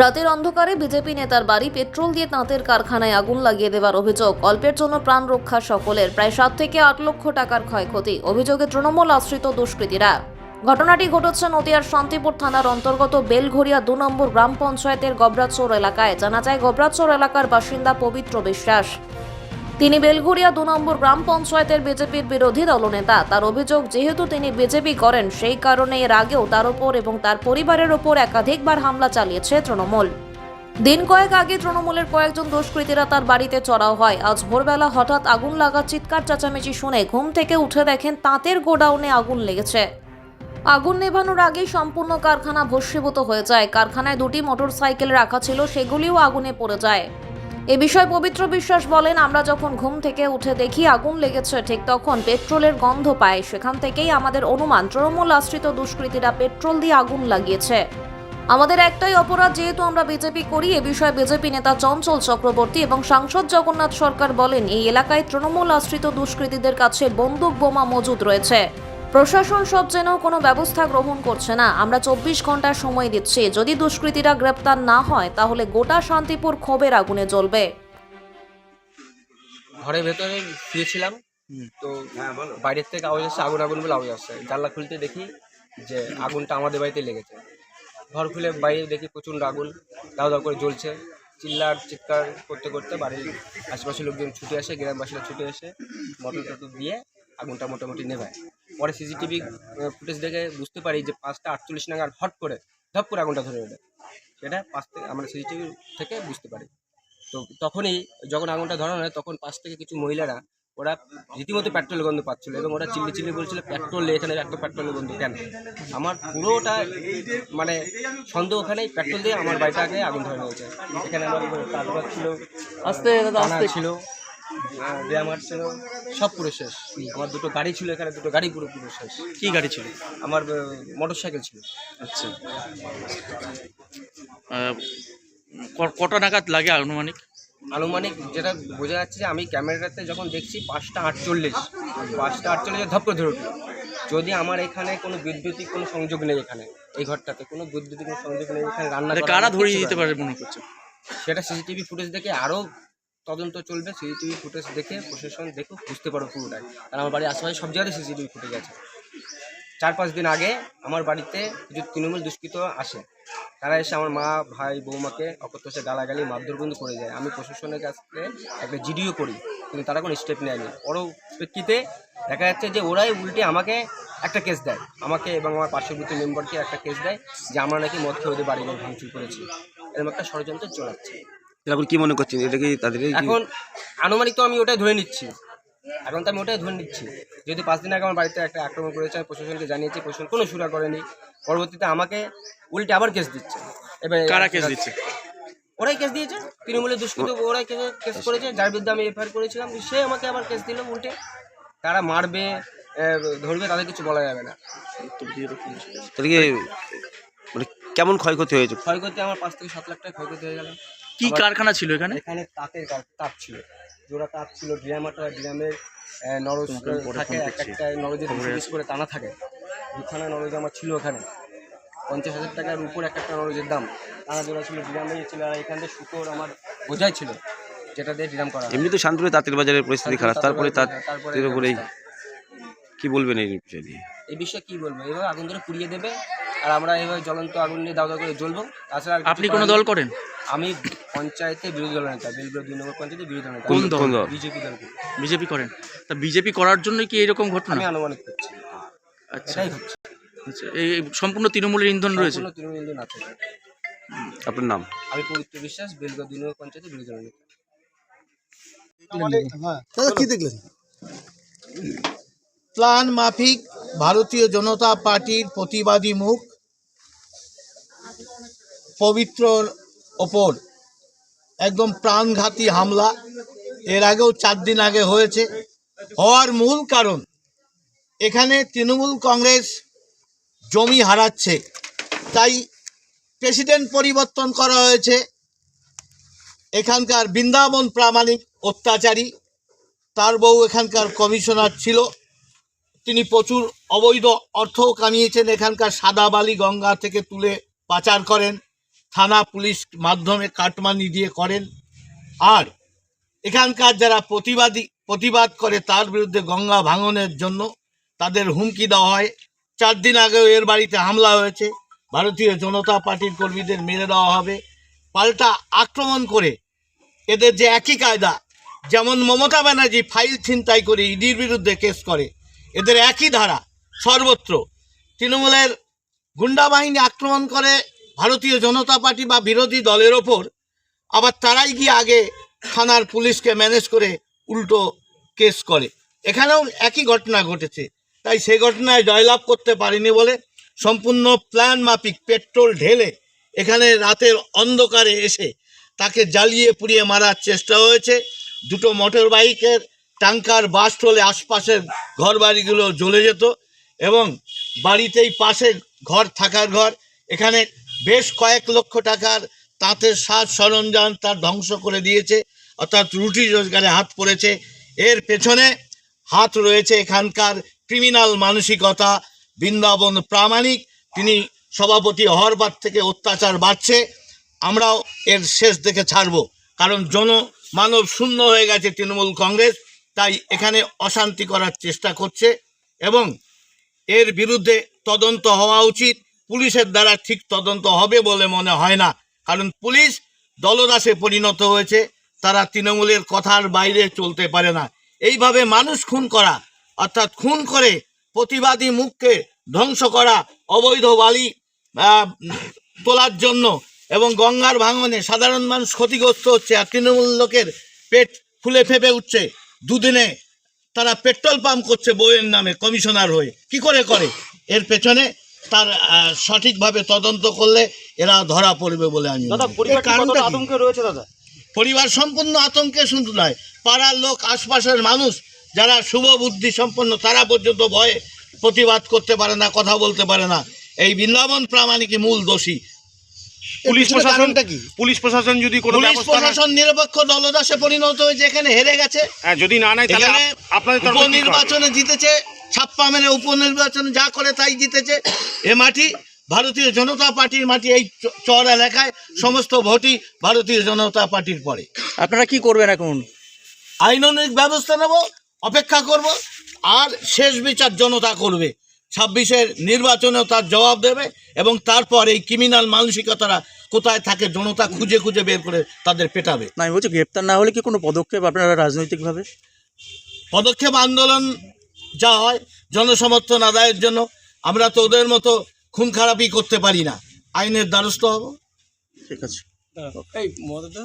রাতের অন্ধকারে বিজেপি নেতার বাড়ি পেট্রোল দিয়ে তাঁতের কারখানায় আগুন লাগিয়ে দেওয়ার অভিযোগ। অল্পের জন্য প্রাণ রক্ষা সকলের। প্রায় সাত থেকে আট লক্ষ টাকার ক্ষয়ক্ষতি। অভিযোগে তৃণমূল আশ্রিত দুষ্কৃতীরা। ঘটনাটি ঘটেছে নদিয়ার শান্তিপুর থানার অন্তর্গত বেলঘরিয়া দু নম্বর গ্রাম পঞ্চায়েতের গবরাচোর এলাকায়। জানা যায়, গবরাচোর এলাকার বাসিন্দা পবিত্র বিশ্বাস। তিনি বেলঘুরিয়া দু নম্বর গ্রাম পঞ্চায়েতের বিজেপির বিরোধী দলনেতা। তার অভিযোগ, যেহেতু তিনি বিজেপি করেন, সেই কারণে এর আগেও তার ওপর এবং তার পরিবারের ওপর একাধিকবার হামলা চালিয়েছে তৃণমূল। দিন কয়েক আগে তৃণমূলের কয়েকজন দুষ্কৃতীরা তার বাড়িতে চড়াও হয়। আজ ভোরবেলা হঠাৎ আগুন লাগা চিৎকার চেঁচামেচি শুনে ঘুম থেকে উঠে দেখেন তাঁতের গোডাউনে আগুন লেগেছে। আগুন নেভানোর আগেই সম্পূর্ণ কারখানা ভস্মীভূত হয়ে যায়। কারখানায় দুটি মোটরসাইকেল রাখা ছিল, সেগুলিও আগুনে পড়ে যায়। এ বিষয়ে পবিত্র বিশ্বাস বলেন, আমরা যখন ঘুম থেকে উঠে দেখি আগুন লেগেছে, ঠিক তখন পেট্রোলের গন্ধ পায় সেখান থেকেই আমাদের অনুমান, তৃণমূল আশ্রিত দুষ্কৃতীরা পেট্রোল দিয়ে আগুন লাগিয়েছে। আমাদের একটাই অপরাধ, যেহেতু আমরা বিজেপি করি, এ বিষয়ে বিজেপি নেতা চঞ্চল চক্রবর্তী এবং সাংসদ জগন্নাথ সরকার বলেন, এই এলাকায় তৃণমূল আশ্রিত দুষ্কৃতীদের কাছে বন্দুক বোমা মজুদ রয়েছে। প্রশাসন সব যেন কোনো ব্যবস্থা গ্রহণ করছে না। আমরা চব্বিশ ঘণ্টা সময় দিচ্ছি। যদি দুষ্কৃতীরা গ্রেপ্তার না হয় তাহলে গোটা শান্তিপুর ক্ষোভের আগুনে জ্বলবে। ঘরের ভেতরে শুয়েছিলাম। তো বাইরের থেকে আওয়াজ আসছে আগুন আগুন বলে আওয়াজ আসছে। জানলা খুলতে দেখি যে আগুনটা আমাদের বাড়িতে লেগেছে। ঘর খুলে বাইরে দেখি প্রচণ্ড আগুন দাও দাও করে জ্বলছে। চিল্লার চিৎকার করতে করতে বাড়ির আশেপাশের লোকজন ছুটে আসে গ্রামবাসীরা ছুটে এসে মটর টটর দিয়ে আগুনটা মোটামুটি নেভায়। পরে সিসিটিভি ফুটেজ দেখে বুঝতে পারি যে পাঁচটা আটচল্লিশ নাগাদ হট করে ধপ করে আগুনটা ধরে ওঠে সেটা পাঁচ থেকে আমরা সিসিটিভি থেকে বুঝতে পারি। তো তখনই যখন আগুনটা ধরানো হয় তখন পাশ থেকে কিছু মহিলারা ওরা রীতিমতো পেট্রোলের গন্ধ পাচ্ছিল এবং ওরা চিল্লি চিল্লি বলছিল পেট্রোল এখানে এত পেট্রোলের গন্ধ কেন? আমার পুরোটা মানে সন্দেহ ওখানেই পেট্রোল দিয়ে আমার বাড়িটাকে আগুন ধরে নিয়েছে এখানে আমার তাজবাগ ছিল আস্তে। ছিল ব্যায়ামার ছিল সব পুরো শেষ। আমার দুটো গাড়ি ছিল এখানে দুটো গাড়ি পুরো পুরো শেষ। কি গাড়ি ছিল? আমার মোটর সাইকেল ছিল। আচ্ছা। আহ, ক- কটা নাগাদ লাগে আনুমানিক? আনুমানিক যেটা বোঝা যাচ্ছে যে আমি ক্যামেরাতে যখন দেখছি পাঁচটা আটচল্লিশ পাঁচটা আটচল্লিশে ধপ করে ধরে উঠল যদি আমার এখানে কোনো বৈদ্যুতিক কোনো সংযোগ নেই এখানে এই ঘরটাতে কোনো বৈদ্যুতিক কোনো সংযোগ নেই এখানে রান্না তাহলে করা ধরিয়ে কিচ্ছু দিতে পারে মনে করছে? সেটা সিসিটিভি ফুটেজ দেখে আরও তদন্ত চলবে, সিসিটিভি ফুটেজ দেখে, প্রশাসন দেখুক, বুঝতে পারো পুরোটাই। কারণ আমার বাড়ির আশেপাশে সব জায়গায় সিসিটিভি ফুটেজ আছে। চার পাঁচ দিন আগে আমার বাড়িতে কিছু তৃণমূল দুষ্কৃত আসে, তারা এসে আমার মা, ভাই, বৌমাকে অকথ্য গালাগালি মারধরবন্দি করে যায়। আমি প্রশাসনের কাছ একটা জিডিও করি, কিন্তু তারা কোনো স্টেপ নেয়নি। পরবর্তীতে দেখা যাচ্ছে যে ওরাই উল্টে আমাকে একটা কেস দেয়। আমাকে এবং আমার পার্শ্ববর্তী মেম্বারকে একটা কেস দেয় যে আমরা নাকি মদ খেয়ে ওদের বাড়ি ঘর ভাঙচুর করেছি। এরকম একটা ষড়যন্ত্র চলাচ্ছে। এখন কি মনে করছেন? এটা কি তাদের এখন আনুমানিক তো আমি ওটাই ধরে নিচ্ছি। এখন তো আমি ওটাই ধরে নিচ্ছি। যদি পাঁচ দিন আগে আমার বাড়িতে একটা আক্রমণ করেছে আমি প্রশাসনকে জানিয়েছি প্রশাসন কোনো সুরা করেনি। পরবর্তীতে আমাকে উল্টে আবার কেস দিচ্ছে। এবার কারা কেস দিচ্ছে? ওরাই কেস দিয়েছে। তৃণমূলের দুষ্কৃত ওরাই কেস কেস করেছে যার বিরুদ্ধে আমি এফআইআর করেছিলাম। সে আমাকে আবার কেস দিল উল্টে। তারা মারবে ধরবে তাদের কিছু বলা যাবে না। কি মানে কেমন ক্ষয়ক্ষতি হয়েছে? ক্ষয়ক্ষতি আমার পাঁচ থেকে সাত লাখ টাকা ক্ষয়ক্ষতি হয়ে গেল। কি কারখানা ছিল এখানে? এখানে তাঁতের তাঁত ছিল। জোড়া তাঁত ছিল ড্রামাটা ড্রামের নরজ থাকে এক একটা নরজের বিশ করে টানা থাকে। দুখানা নরজ আমার ছিল ওখানে। পঞ্চাশ হাজার টাকার উপর এক একটা নরজের দাম। টানা জোড়া ছিল ড্রামে ছিল আর এখান থেকে সুতোর আমার বোঝাই ছিল যেটা দিয়ে ড্রাম করা এমনি তো শান্তিপুরে তাঁতের বাজারের পরিস্থিতি খারাপ। তারপরে তার তারপরে উপরেই। কি বলবেন এই বিষয় নিয়ে? এই বিষয়ে কি বলব? এভাবে আগুন ধরে পুড়িয়ে দেবে আর আমরা এভাবে জ্বলন্ত আগুন নিয়ে দাও দাও করে জ্বলবো। তাছাড়া আপনি কোনো দল করেন? আমি পঞ্চায়েতে বিরোধী দল নেতা বেলগুড়া দুই নম্বর পঞ্চায়েতে বিরোধী দল নেতা। কোন দল? কোন দল বিজেপি দল বিজেপি করেন। তা বিজেপি করার জন্য কি এরকম ঘটনা? আমি আনুমানিক করছি। আচ্ছা। এটাই হচ্ছে। আচ্ছা, এই এই সম্পূর্ণ তৃণমূলের ইন্ধন রয়েছে? সম্পূর্ণ তৃণমূল ইন্ধন আছে। আপনার নাম? আমি পবিত্র বিশ্বাস বেলগা দুই নম্বর পঞ্চায়েতে বিরোধী দল নেতা। দাদা কি দেখলেন? প্ল্যান মাফিক ভারতীয় জনতা পার্টির প্রতিবাদী মুখ পবিত্রর ওপর একদম প্রাণঘাতী হামলা। এর আগেও চার দিন আগে হয়েছে। হওয়ার মূল কারণ, এখানে তৃণমূল কংগ্রেস জমি হারাচ্ছে। তাই প্রেসিডেন্ট পরিবর্তন করা হয়েছে। এখানকার বৃন্দাবন প্রামাণিক অত্যাচারী, তার বউ এখানকার কমিশনার ছিল। তিনি প্রচুর অবৈধ অর্থও কামিয়েছেন এখানকার সাদা বালি গঙ্গা থেকে তুলে পাচার করেন। থানা পুলিশ মাধ্যমে কাটমানি দিয়ে করেন। আর এখানকার যারা প্রতিবাদী, প্রতিবাদ করে তার বিরুদ্ধে গঙ্গা ভাঙনের জন্য তাদের হুমকি দেওয়া হয়। চার দিন আগেও এর বাড়িতে হামলা হয়েছে। ভারতীয় জনতা পার্টির কর্মীদের মেরে দেওয়া হবে। পাল্টা আক্রমণ করে এদের যে একই কায়দা, যেমন মমতা ব্যানার্জি ফাইল ছিনতাই করে ইডির বিরুদ্ধে কেস করে, এদের একই ধারা। সর্বত্র তৃণমূলের গুন্ডা বাহিনী আক্রমণ করে ভারতীয় জনতা পার্টি বা বিরোধী দলের ওপর আবার তারাই গিয়ে আগে থানার পুলিশকে ম্যানেজ করে উল্টো কেস করে। এখানেও একই ঘটনা ঘটেছে। তাই সেই ঘটনায় জয়লাভ করতে পারেনি বলে সম্পূর্ণ প্ল্যান মাফিক পেট্রোল ঢেলে এখানে রাতের অন্ধকারে এসে তাকে জ্বালিয়ে পুড়িয়ে মারার চেষ্টা হয়েছে। দুটো মোটর বাইকের ট্যাঙ্কার বাস্ট হলে আশপাশের ঘর বাড়িগুলো জ্বলে যেত এবং বাড়িতেই পাশে ঘর, থাকার ঘর, এখানে বেশ কয়েক লক্ষ টাকার তাঁতের সাজ সরঞ্জাম তার ধ্বংস করে দিয়েছে, অর্থাৎ রুটি রোজগারে হাত পড়েছে। এর পেছনে হাত রয়েছে এখানকার ক্রিমিনাল মানসিকতা, বৃন্দাবন প্রামাণিক। তিনি সভাপতি হওয়ার থেকে অত্যাচার বাড়ছে। আমরাও এর শেষ দেখে ছাড়ব, কারণ জন মানব শূন্য হয়ে গেছে তৃণমূল কংগ্রেস, তাই এখানে অশান্তি করার চেষ্টা করছে এবং এর বিরুদ্ধে তদন্ত হওয়া উচিত। পুলিশের দ্বারা ঠিক তদন্ত হবে বলে মনে হয় না। কারণ পুলিশ দলদাসে পরিণত হয়েছে, তারা তৃণমূলের কথার বাইরে চলতে পারে না। এইভাবে মানুষ খুন করা, অর্থাৎ খুন করে প্রতিবাদী মুখকে ধ্বংস করা, অবৈধ বালি তোলার জন্য এবং গঙ্গার ভাঙনে সাধারণ মানুষ ক্ষতিগ্রস্ত হচ্ছে আর তৃণমূল লোকের পেট ফুলে ফেপে উঠছে। দুদিনে তারা পেট্রোল পাম্প করছে বইয়ের নামে কমিশনার হয়ে। কি করে করে? এর পেছনে তার সঠিকভাবে তদন্ত করলে এরা ধরা পড়বে বলে আমি পরিবার সম্পূর্ণ আতঙ্কে শুধু নয় পাড়ার লোক আশপাশের মানুষ যারা শুভ বুদ্ধি সম্পন্ন তারা পর্যন্ত ভয়ে প্রতিবাদ করতে পারে না কথা বলতে পারে না। এই বৃন্দাবন প্রামাণিকই মূল দোষী। পুলিশ এর প্রশাসন কারণটা কি? পুলিশ প্রশাসন যদি কোনো পুলিশ প্রশাসন নিরপেক্ষ দলদাসে পরিণত হয়েছে এখানে হেরে গেছে। হ্যাঁ, যদি না নেয় তাহলে আপনাদের? উপনির্বাচনে জিতেছে ছাপ্পা মেরে উপনির্বাচন যা করে তাই জিতেছে। এ মাটি ভারতীয় জনতা পার্টির মাটি এই চর এলাকায় সমস্ত ভোটই ভারতীয় জনতা পার্টির পরে। আপনারা কি করবেন এখন? আইনানুগ ব্যবস্থা নেব অপেক্ষা করব আর শেষ বিচার জনতা করবে। ছাব্বিশের নির্বাচনেও তার জবাব দেবে এবং তারপর এই ক্রিমিনাল মানসিকতারা কোথায় থাকে জনতা খুঁজে খুঁজে বের করে তাদের পেটাবে। না আমি বলছি গ্রেপ্তার না হলে কি কোনো পদক্ষেপ আপনারা রাজনৈতিকভাবে? পদক্ষেপ আন্দোলন যা হয় জনসমর্থন আদায়ের জন্য আমরা তো ওদের মতো খুন খারাপই করতে পারি না। আইনের দ্বারস্থ হব। ঠিক আছে। এই মদটা